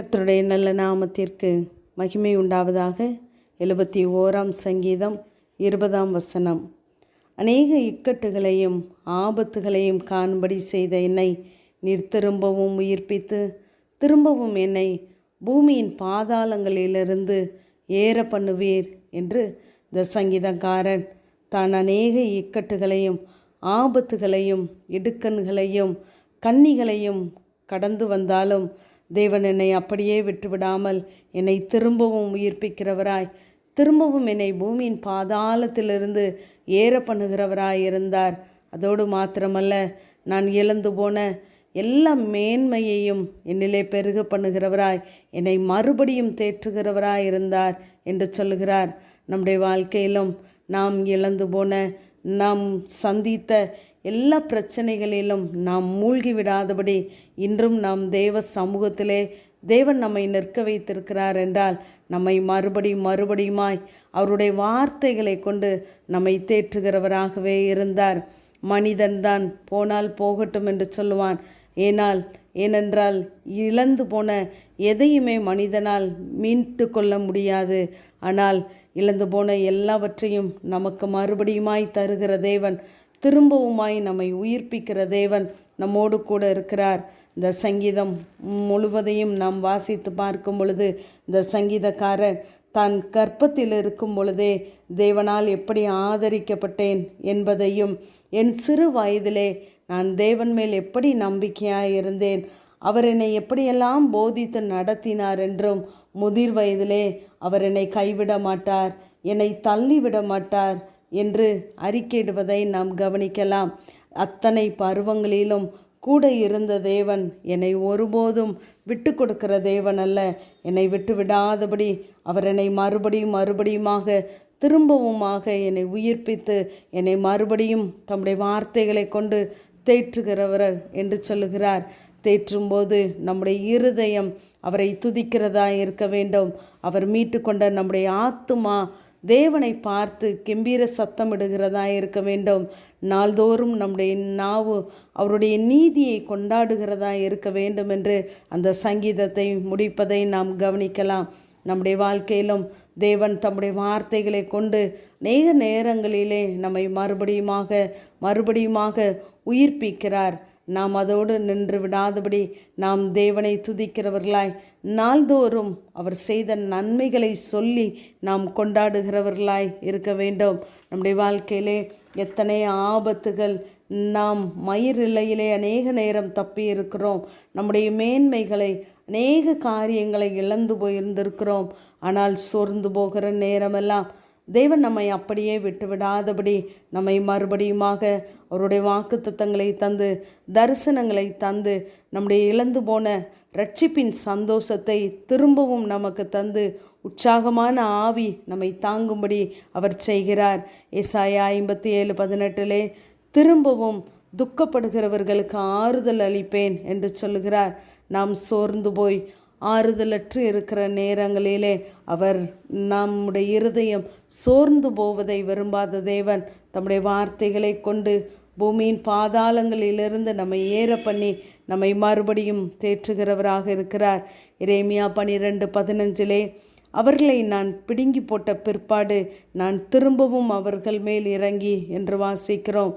கர்த்தருடைய நல்ல நாமத்திற்கு மகிமை உண்டாவதாக. எழுபத்தி ஓராம் சங்கீதம் இருபதாம் வசனம். அநேக இக்கட்டுகளையும் ஆபத்துகளையும் காணும்படி செய்த என்னை நீர் திரும்பவும் உயிர்ப்பித்து திரும்பவும் என்னை பூமியின் பாதாளங்களிலிருந்து ஏற பண்ணுவீர் என்று இந்த சங்கீதக்காரன் தான் அநேக இக்கட்டுகளையும் ஆபத்துகளையும் இடுக்கண்களையும் கன்னிகளையும் கடந்து வந்தாலும் தேவன் என்னை அப்படியே விட்டுவிடாமல் என்னை திரும்பவும் உயிர்ப்பிக்கிறவராய் திரும்பவும் என்னை பூமியின் பாதாளத்திலிருந்து ஏற பண்ணுகிறவராய் இருந்தார் அதோடு மாத்திரமல்ல நான் இழந்து போன எல்லா மேன்மையையும் என்னிலே பெருக பண்ணுகிறவராய் என்னை மறுபடியும் தேற்றுகிறவராய் இருந்தார் என்று சொல்லுகிறார். நம்முடைய வாழ்க்கையிலும் நாம் இழந்து போன நாம் சந்தித்த எல்லா பிரச்சனைகளிலும் நாம் மூழ்கி விடாதபடி இன்றும் நாம் தேவ சமூகத்திலே தேவன் நம்மை நிற்க வைத்திருக்கிறார் என்றால் நம்மை மறுபடியும் மறுபடியுமாய் அவருடைய வார்த்தைகளை கொண்டு நம்மை தேற்றுகிறவராகவே இருந்தார். மனிதன்தான் போனால் போகட்டும் என்று சொல்லுவான். ஏனால் ஏனென்றால் இழந்து போன எதையுமே மனிதனால் மீட்டு கொள்ள முடியாது. ஆனால் இழந்து போன எல்லாவற்றையும் நமக்கு மறுபடியுமாய் தருகிற தேவன் திரும்பவுமாய் நம்மை உயிர்ப்பிக்கிற தேவன் நம்மோடு கூட இருக்கிறார். இந்த சங்கீதம் முழுவதையும் நாம் வாசித்து பார்க்கும் பொழுது இந்த சங்கீதக்காரர் தான் கற்பத்தில் இருக்கும் பொழுதே தேவனால் எப்படி ஆதரிக்கப்பட்டேன் என்பதையும் என் சிறு வயதிலே நான் தேவன் மேல் எப்படி நம்பிக்கையாக இருந்தேன் அவர் என்னை எப்படியெல்லாம் போதித்து நடத்தினார் என்றும் முதிர் வயதிலே அவர் என்னை கைவிட மாட்டார் என்னை தள்ளிவிட மாட்டார் என்று அறிக்கையிடுவதை நாம் கவனிக்கலாம். அத்தனை பருவங்களிலும் கூட இருந்த தேவன் என்னை ஒருபோதும் விட்டு கொடுக்கிற தேவன் அல்ல. என்னை விட்டு விடாதபடி அவர் என்னை மறுபடியும் மறுபடியுமாக திரும்பவுமாக என்னை உயிர்ப்பித்து என்னை மறுபடியும் தம்முடைய வார்த்தைகளை கொண்டு தேற்றுகிறவர் என்று சொல்லுகிறார். தேற்றும்போது நம்முடைய இருதயம் அவரை துதிக்கிறதா இருக்க வேண்டும். அவர் மீட்டு கொண்ட நம்முடைய ஆத்துமா தேவனை பார்த்து கெம்பீர சத்தமிடுகிறதா இருக்க வேண்டும். நாள்தோறும் நம்முடைய நாவு அவருடைய நீதியை கொண்டாடுகிறதா இருக்க வேண்டும் என்று அந்த சங்கீதத்தை முடிப்பதை நாம் கவனிக்கலாம். நம்முடைய வாழ்க்கையிலும் தேவன் தம்முடைய வார்த்தைகளை கொண்டு நேக நேரங்களிலே நம்மை மறுபடியுமாக மறுபடியுமாக உயிர்ப்பிக்கிறார். நாம் அதோடு நின்று விடாதபடி நாம் தேவனை துதிக்கிறவர்களாய் நாள்தோறும் அவர் செய்த நன்மைகளை சொல்லி நாம் கொண்டாடுகிறவர்களாய் இருக்க வேண்டும். நம்முடைய வாழ்க்கையிலே எத்தனை ஆபத்துகள் நாம் மயிரிலையிலே அநேக நேரம் தப்பி இருக்கிறோம். நம்முடைய மேன்மைகளை அநேக காரியங்களை இழந்து போயிருந்திருக்கிறோம். ஆனால் சோர்ந்து போகிற நேரமெல்லாம் தேவன் நம்மை அப்படியே விட்டுவிடாதபடி நம்மை மறுபடியுமாக அவருடைய வாக்கு தத்தங்களை தந்து தரிசனங்களை தந்து நம்முடைய இழந்து போன ரட்சிப்பின் சந்தோஷத்தை திரும்பவும் நமக்கு தந்து உற்சாகமான ஆவி நம்மை தாங்கும்படி அவர் செய்கிறார். ஏசாயா ஐம்பத்தி ஏழு பதினெட்டிலே திரும்பவும் துக்கப்படுகிறவர்களுக்கு ஆறுதல் அளிப்பேன் என்று சொல்லுகிறார். நாம் சோர்ந்து போய் ஆறுதலற்று இருக்கிற நேரங்களிலே அவர் நம்முடைய இருதயம் சோர்ந்து போவதை விரும்பாத தேவன் தம்முடைய வார்த்தைகளை கொண்டு பூமியின் பாதாளங்களிலிருந்து நம்மை ஏற பண்ணி நம்மை மறுபடியும் தேற்றுகிறவராக இருக்கிறார். இரேமியா பனிரெண்டு பதினஞ்சிலே அவர்களை நான் பிடுங்கி போட்ட பிற்பாடு நான் திரும்பவும் அவர்கள் மேல் இறங்கி என்று வாசிக்கிறோம்.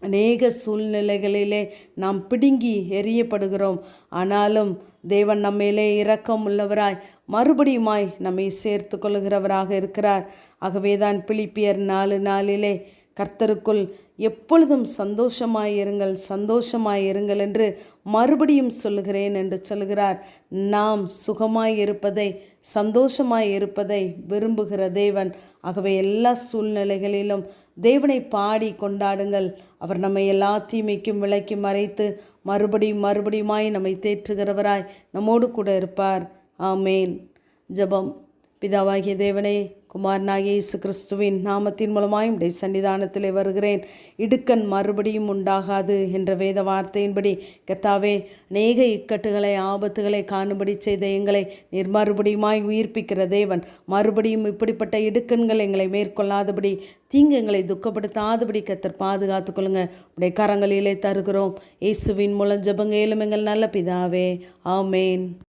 அநேக சூழ்நிலைகளிலே நாம் பிடுங்கி எரியப்படுகிறோம் ஆனாலும் தேவன் நம்மிலே இரக்கம் உள்ளவராய் மறுபடியுமாய் நம்மை சேர்த்து கொள்கிறவராக இருக்கிறார். ஆகவேதான் பிலிப்பியர் நாலு நாளிலே கர்த்தருக்குள் எப்பொழுதும் சந்தோஷமாயிருங்கள் சந்தோஷமாயிருங்கள் என்று மறுபடியும் சொல்லுகிறேன் என்று சொல்கிறார் நாம் சுகமாய் இருப்பதை சந்தோஷமாய் இருப்பதை விரும்புகிற தேவன். ஆகவே எல்லா சூழ்நிலைகளிலும் தேவனை பாடி கொண்டாடுங்கள். அவர் நம்மை எல்லா தீமைக்கும் விலைக்கு மறைத்து மறுபடியும் மறுபடியுமாய் நம்மை தேற்றுகிறவராய் நம்மோடு கூட இருப்பார். ஆமேன். ஜபம். பிதாவாகிய தேவனே குமாரனாகிய இயேசு கிறிஸ்துவின் நாமத்தின் மூலமாயும் உடைய சன்னிதானத்திலே வருகிறேன். இடுக்கன் மறுபடியும் உண்டாகாது என்ற வேத வார்த்தையின்படி கத்தாவே அநேக இக்கட்டுகளை ஆபத்துகளை காணும்படி செய்த எங்களை நீர் மறுபடியுமாய் உயிர்ப்பிக்கிற தேவன். மறுபடியும் இப்படிப்பட்ட இடுக்கண்கள் எங்களை மேற்கொள்ளாதபடி தீங்கு எங்களை துக்கப்படுத்தாதபடி கத்தர் பாதுகாத்து கொள்ளுங்க. உடைய கரங்களிலே தருகிறோம். இயேசுவின் மூலம் ஜபங்க ஏழும் எங்கள் நல்ல பிதாவே. ஆமேன்.